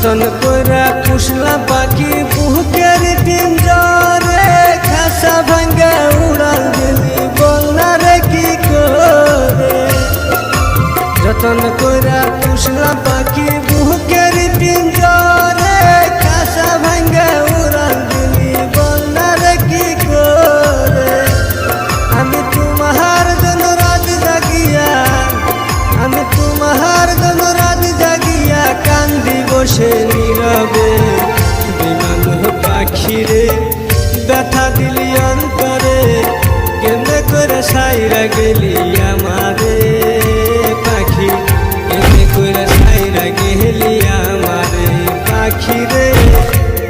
যতন করে পুষলা পাখি বুকের পিঞ্জরে খাসা ভাঙ্গে উড়াল দিলি। বল না রে কি করে? যতন করে ব্যথা দিলি অন্তরে, কেমনে করে সাইরা গেলি আমারে? পাখি, কেমনে করে সাইরা গেলি আমারে? পাখি রে,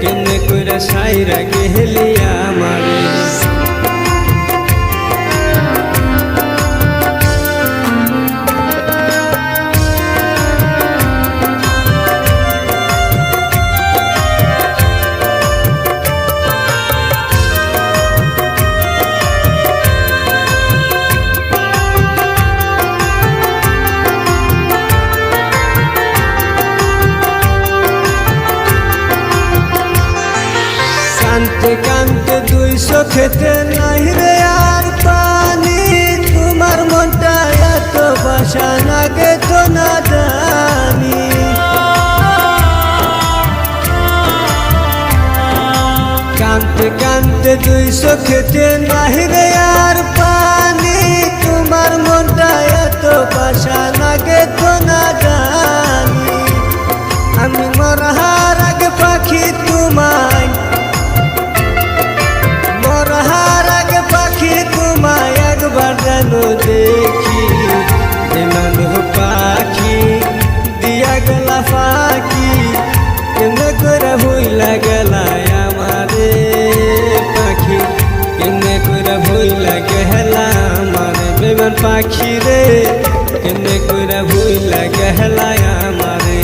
কেমনে করে সাইরা গেলি আমারে? কানতে কানতে দুই চোখেতে নাই রে আর পানি। তোমার মনটা এত বাসা লাগে তো না জানি। কানতে কানতে দুই চোখেতে নাই রে পাখি কেমনে করে ভুইলা গেলা আমারে পাখি? কেমনে করে ভুইলা গেলা আমার বেমান পাখি রে? কেমনে করে ভুইলা গেলায় আমারে?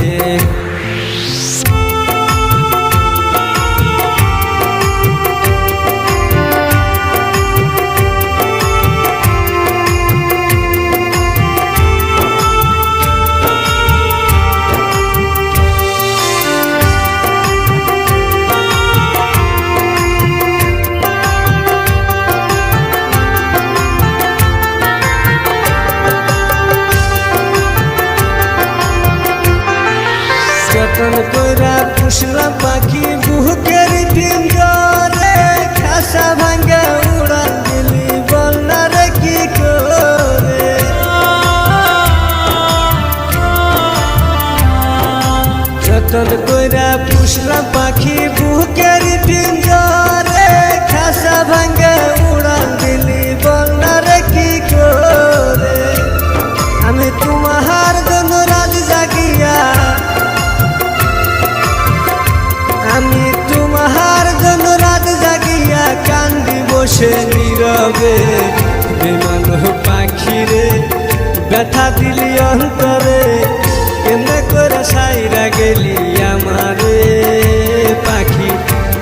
যতন কইরা পুষলা পাখি, বুকের পিঞ্জরে খাসা ভাঙ্গা উড়াল দিলি, বল না রে কি করে? যতন পুষলা পাখি ব্যথা দিলি অন্তরে, কেমনে করে সাইরা গেলি আমারে? পাখি,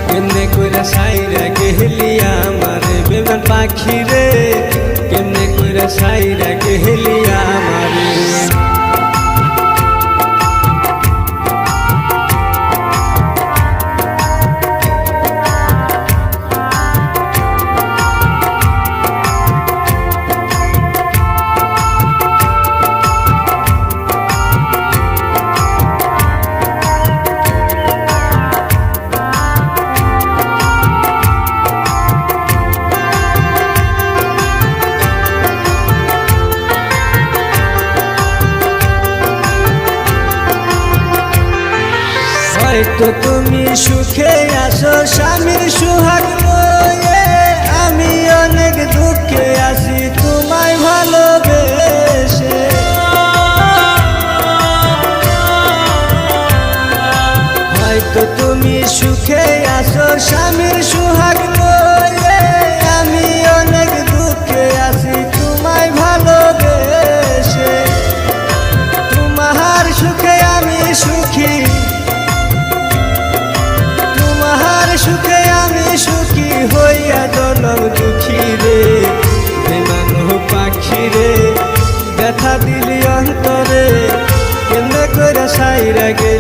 কেমনে করে সাইরা গেলি আমারে? বেমার পাখিরে কেমনে হয়তো তুমি সুখে আসো স্বামীর সুহাগ লয়ে। আমি অনেক দুঃখে আছি, তোমায় ভালোবেসে। হয়তো তুমি সুখে আসো স্বামীর பிறகு